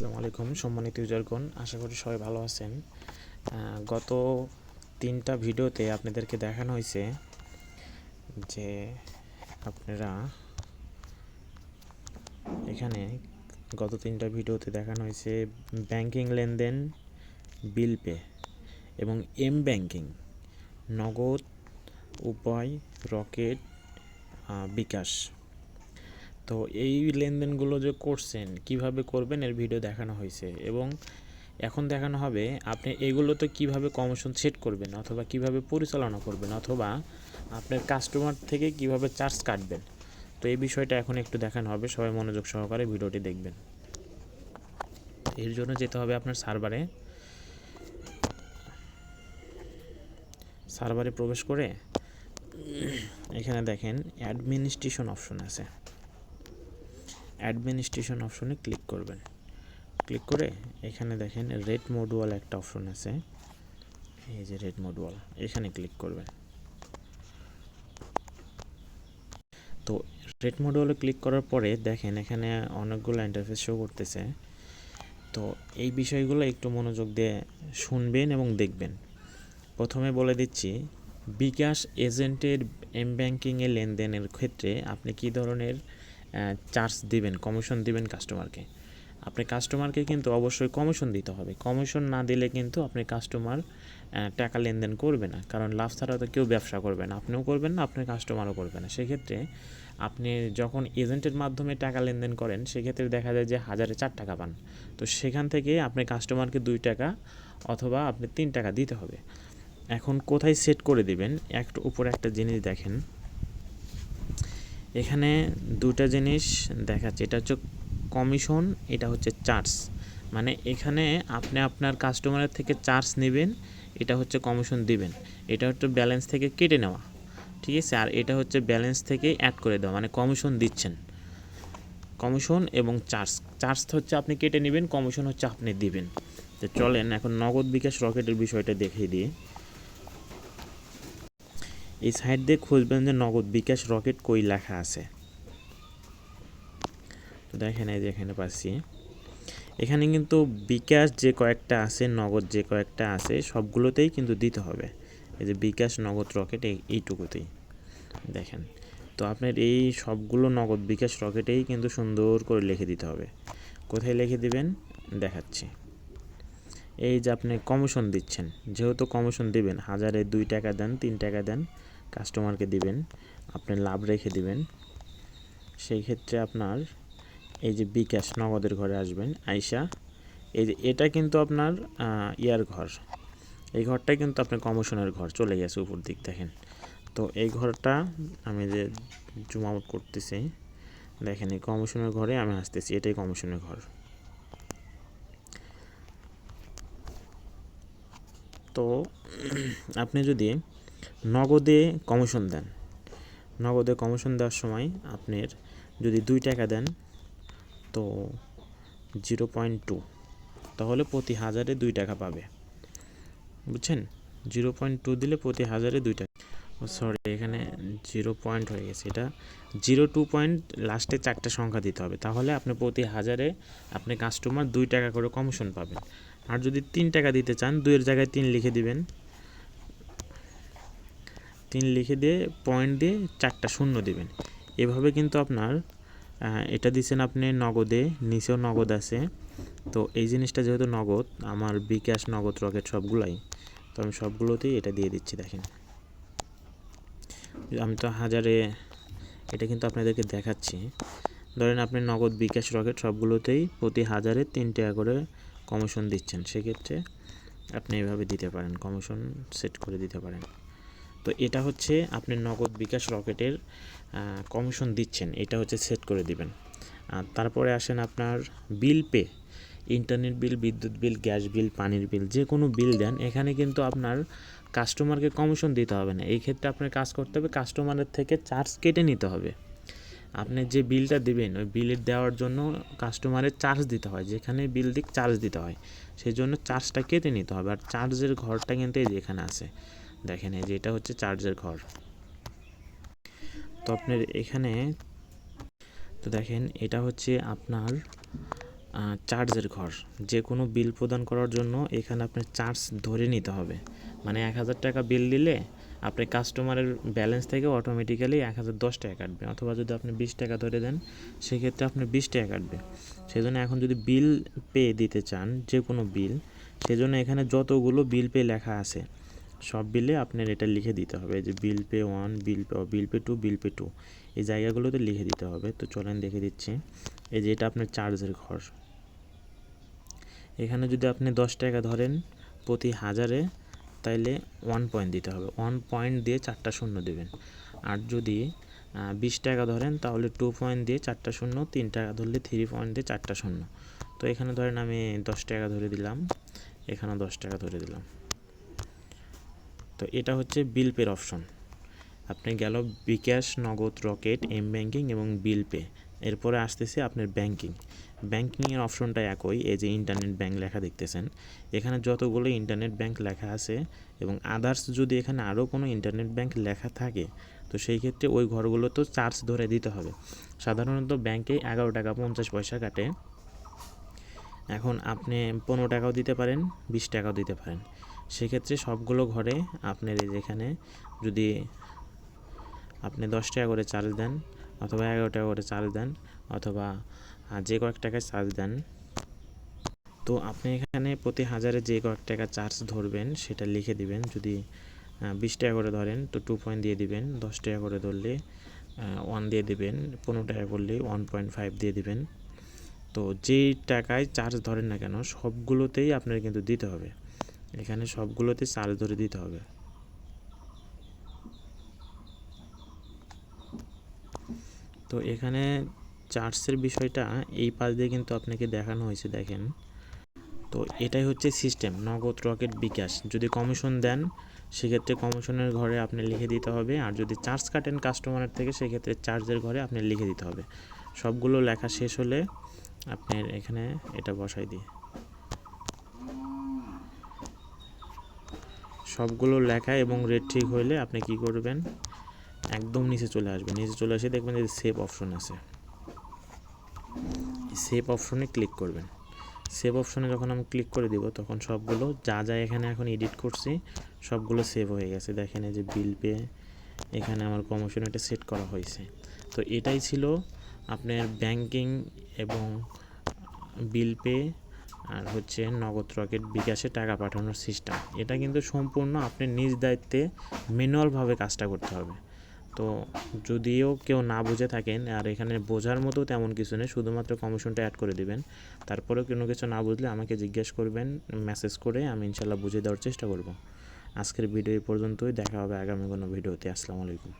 আসসালামু আলাইকুম সম্মানিত ইউজারগণ, আশা করি সবাই ভালো আছেন। গত তিনটা ভিডিওতে আপনাদেরকে দেখানো হয়েছে যে আপনারা এখানে গত তিনটা ভিডিওতে দেখানো হয়েছে ব্যাংকিং লেনদেন, বিল পে এবং M banking, Nagad, Upay, Rocket বিকাশ। তো এই লেনদেনগুলো যে করছেন, কীভাবে করবেন এর ভিডিও দেখানো হয়েছে এবং এখন দেখানো হবে আপনি এগুলোতে কীভাবে কমিশন সেট করবেন অথবা কীভাবে পরিচালনা করবেন অথবা আপনার কাস্টমার থেকে কীভাবে চার্জ কাটবেন। তো এই বিষয়টা এখন একটু দেখানো হবে, সবাই মনোযোগ সহকারে ভিডিওটি দেখবেন। এর জন্য যেতে হবে আপনার সার্ভারে সার্ভারে প্রবেশ করে এখানে দেখেন অ্যাডমিনিস্ট্রেশন অপশন আছে। অ্যাডমিনিস্ট্রেশন অপশনে ক্লিক করবেন। ক্লিক করে এখানে দেখেন রেড মডুয়াল একটা অপশন আছে। এই যে রেড মডুয়াল এখানে ক্লিক করবেন। তো রেড মডুয়ালে ক্লিক করার পরে দেখেন এখানে অনেকগুলো ইন্টারফেস শো করতেছে। তো এই বিষয়গুলো একটু মনোযোগ দিয়ে শুনবেন এবং দেখবেন। প্রথমে বলে দিচ্ছি, বিকাশ এজেন্টের এম ব্যাংকিংয়ে লেনদেনের ক্ষেত্রে আপনি কী ধরনের চার্জ দিবেন কমিশন দিবেন কাস্টমারকে আপনি কাস্টমারকে কিন্তু অবশ্যই কমিশন দিতে হবে। কমিশন না দিলে কিন্তু আপনি কাস্টমার টাকা লেনদেন করবে না। কারণ লাভ ছাড়া তো কেউ ব্যবসা করবে না। আপনিও করবেন না, আপনার কাস্টমারও করবে না। সেক্ষেত্রে আপনি যখন এজেন্টের মাধ্যমে টাকা লেনদেন করেন, সেক্ষেত্রে দেখা যায় যে হাজারে চার টাকা পান। তো সেখান থেকে আপনি কাস্টমারকে দুই টাকা অথবা আপনি তিন টাকা দিতে হবে। এখন কোথায় সেট করে দিবেন? একটু উপরে একটা জিনিস দেখেন। এখানে দুটা জিনিস দেখাচ্ছে। এটা হচ্ছে কমিশন এটা হচ্ছে চার্জ মানে এখানে আপনি আপনার কাস্টমারের থেকে চার্জ নেবেন, এটা হচ্ছে কমিশন দিবেন। এটা হচ্ছে ব্যালেন্স থেকে কেটে নেওয়া। ঠিক আছে? আর এটা হচ্ছে ব্যালেন্স থেকে অ্যাড করে দেওয়া। মানে কমিশন দিচ্ছেন। কমিশন এবং চার্জ চার্জ হচ্ছে আপনি কেটে নেবেন কমিশন হচ্ছে আপনি দিবেন। তো চলেন এখন নগদ বিকাশ রকেটের বিষয়টা দেখিয়ে দিই। এই সাইড দিয়ে খুঁজবেন যে নগদ বিকাশ রকেট কই লেখা আছে। তো দেখেন এই যে এখানে পাচ্ছি। এখানে কিন্তু বিকাশ যে কয়েকটা আছে, নগদ যে কয়েকটা আছে, সবগুলোতেই কিন্তু দিতে হবে। এই যে বিকাশ, নগদ, রকেট, এই, এইটুকুতেই। দেখেন, তো আপনার এই সবগুলো নগদ, বিকাশ, রকেটেই কিন্তু সুন্দর করে লিখে দিতে হবে। কোথায় লিখে দিবেন? দেখাচ্ছি। এই যে আপনি কমিশন দিচ্ছেন, যেহেতু কমিশন দিবেন, হাজারে দুই টাকা দেন, তিন টাকা দেন কাস্টমারকে দিবেন, আপনি লাভ রেখে দিবেন, সেই ক্ষেত্রে আপনার এই যে বিকাশ নগদের ঘরে আসবেন, আইসা, এই যে এটা কিন্তু আপনার ইয়ার ঘর। এই ঘরটাই কিন্তু আপনার কমিশনের ঘর, চলে গেছে উপর দিক, দেখেন। তো এই ঘরটা আমি যে জুম আউট করতেছি, দেখেন এই কমিশনের ঘরে আমি আসতেছি, এটাই কমিশনের ঘর। তো আপনি যদি নগদে কমিশন দেন, নগদে কমিশন দেওয়ার সময় আপনার যদি দুই টাকা দেন, তো জিরো পয়েন্ট টু, তাহলে প্রতি হাজারে দুই টাকা পাবে। বুঝছেন? জিরো পয়েন্ট টু দিলে প্রতি হাজারে দুই টাকা। সরি এখানে জিরো পয়েন্ট হয়ে গেছে। এটা জিরো টু পয়েন্ট লাস্টে চারটে সংখ্যা দিতে হবে। তাহলে আপনি প্রতি হাজারে আপনি কাস্টমার দুই টাকা করে কমিশন পাবেন। আর যদি তিন টাকা দিতে চান, দুইয়ের জায়গায় তিন লিখে দিবেন। তিন লিখে দিয়ে পয়েন্ট দিয়ে চারটা শূন্য দিবেন। এভাবে কিন্তু আপনার এটা দিচ্ছেন আপনি নগদে, নিচেও নগদ আছে। তো এই জিনিসটা যেহেতু নগদ, আমার বিকাশ নগদ রকেট সবগুলাই, তো আমি সবগুলোতেই এটা দিয়ে দিচ্ছি, দেখেন। আমি তো হাজারে, এটা কিন্তু আপনাদেরকে দেখাচ্ছি। ধরেন আপনি নগদ বিকাশ রকেট সবগুলোতেই প্রতি হাজারে তিন টাকা করে কমিশন দিচ্ছেন, সেক্ষেত্রে আপনি এভাবে দিতে পারেন কমিশন সেট করে দিতে পারেন। তো এটা হচ্ছে আপনি নগদ বিকাশ রকেটের কমিশন দিচ্ছেন, এটা হচ্ছে সেট করে দিবেন। আর তারপরে আসেন আপনার বিল পে ইন্টারনেট বিল বিদ্যুৎ বিল গ্যাস বিল পানির বিল যে কোনো বিল দেন, এখানে কিন্তু আপনার কাস্টমারকে কমিশন দিতে হবে না। এই ক্ষেত্রে আপনার কাজ করতে হবে কাস্টমারের থেকে চার্জ কেটে নিতে হবে। আপনি যে বিলটা দেবেন, ওই বিলের দেওয়ার জন্য কাস্টমারের চার্জ দিতে হয়, যেখানে বিল দিক চার্জ দিতে হয়। সেই জন্য চার্জটা কেটে নিতে হবে। আর চার্জের ঘরটা কিন্তু এই যে এখানে আছে। দেখেন, এই যে এটা হচ্ছে চার্জের ঘর। তো আপনার এখানে, তো দেখেন, এটা হচ্ছে আপনার চার্জের ঘর। যে কোনো বিল প্রদান করার জন্য এখানে আপনার চার্জ ধরে নিতে হবে। মানে এক হাজার টাকা বিল দিলে আপনি কাস্টমারের ব্যালেন্স থেকে অটোমেটিক্যালি এক হাজার দশ টাকা কাটবে। অথবা যদি আপনি বিশ টাকা ধরে দেন, সেক্ষেত্রে আপনি বিশ টাকা কাটবে। সেই জন্য এখন যদি বিল পে দিতে চান যে কোনো বিল সেজন্য এখানে যতগুলো বিল পে লেখা আছে, সব বিলে আপনার এটা লিখে দিতে হবে। যে bill pay one bill pay bill pay two bill pay two এই জায়গাগুলোতে লিখে দিতে হবে। তো চলেন দেখে দিচ্ছি। এই যে এটা আপনার চার্জের ঘর। এখানে যদি আপনি দশ টাকা ধরেন, প্রতি হাজারে তাইলে ওয়ান পয়েন্ট দিতে হবে। ওয়ান পয়েন্ট দিয়ে চারটা শূন্য দেবেন। আর যদি বিশ টাকা ধরেন, তাহলে টু পয়েন্ট দিয়ে চারটা শূন্য, তিন টাকা ধরলে থ্রি পয়েন্ট দিয়ে চারটা শূন্য। তো এখানে ধরেন আমি দশ টাকা ধরে দিলাম। এখানেও দশ টাকা ধরে দিলাম। তো এটা হচ্ছে বিল পের অপশন আপনি গেল বিকাশ, নগদ, রকেট এম ব্যাংকিং এবং বিল পে এরপরে আসতেছে আপনার ব্যাংকিং ব্যাংকিংয়ের অপশনটা একই, এই যে ইন্টারনেট ব্যাংক লেখা দেখতেছেন। এখানে যতগুলো ইন্টারনেট ব্যাংক লেখা আছে এবং আদার্স যদি এখানে আরও কোনো ইন্টারনেট ব্যাংক লেখা থাকে, তো সেই ক্ষেত্রে ওই ঘরগুলোতেও চার্জ ধরে দিতে হবে। সাধারণত ব্যাংকে এগারো টাকা পঞ্চাশ পয়সা কাটে। এখন আপনি পনেরো টাকাও দিতে পারেন, বিশ টাকাও দিতে পারেন। সেক্ষেত্রে সবগুলো ঘরে আপনার যেখানে যদি আপনি দশ টাকা করে চার্জ দেন অথবা এগারো টাকা করে চার্জ দেন অথবা যে কয়েক টাকায় চার্জ দেন। তো আপনি এখানে প্রতি হাজারে যে কয়েক টাকা চার্জ ধরবেন, সেটা লিখে দিবেন। যদি বিশ টাকা করে ধরেন, তো টু পয়েন্ট দিয়ে দিবেন। দশ টাকা করে ধরলে ওয়ান দিয়ে দিবেন। পনেরো টাকা করলে ওয়ান পয়েন্ট ফাইভ দিয়ে দিবেন। তো যেই টাকায় চার্জ ধরেন না কেন, সবগুলোতেই আপনার কিন্তু দিতে হবে। এখানে সবগুলোতে চার্জ ধরে দিতে হবে। তো এখানে চার্জের বিষয়টা এই পাশ দিয়ে কিন্তু আপনাকে দেখানো হয়েছে, দেখেন। তো এটাই হচ্ছে সিস্টেম, নগদ রকেট বিকাশ। যদি কমিশন দেন, সেক্ষেত্রে কমিশনের ঘরে আপনি লিখে দিতে হবে। আর যদি চার্জ কাটেন কাস্টমারের থেকে, সেক্ষেত্রে চার্জের ঘরে আপনি লিখে দিতে হবে। সবগুলো লেখা শেষ হলে আপনার এখানে এটা বসাই দিয়ে সবগুলো লেখা এবং রেট ঠিক হইলে আপনি কি করবেন? একদম নিচে চলে আসবে। নিচে চলে এসে দেখবেন যে সেভ অপশন আছে। সেভ অপশনে ক্লিক করবেন। সেভ অপশনে যখন আমি ক্লিক করে দিব, তখন সবগুলো যা যা এখানে এখন এডিট করছি, সবগুলো সেভ হয়ে গেছে। দেখেন এই যে বিল পে এখানে আমার কমিশন এটা সেট করা হয়েছে। তো এটাই ছিল আপনার ব্যাংকিং এবং বিল পে আর হচ্ছে নগদ রকেট বিকাশে টাকা পাঠানোর সিস্টেম এটা কিন্তু সম্পূর্ণ আপনি নিজ দায়িত্বে ম্যানুয়ালভাবে কাজটা করতে হবে। তো যদিও কেউ না বুঝে থাকেন, আর এখানে বোঝার মতো তেমন কিছু নেই, শুধুমাত্র কমিশনটা অ্যাড করে দিবেন। তারপরেও কোনো কিছু না বুঝলে আমাকে জিজ্ঞেস করবেন মেসেজ করে আমি ইনশাল্লাহ বুঝিয়ে দেওয়ার চেষ্টা করব। আজকের ভিডিও এই পর্যন্তই, দেখা হবে আগামী কোনো ভিডিওতে আসসালামু আলাইকুম।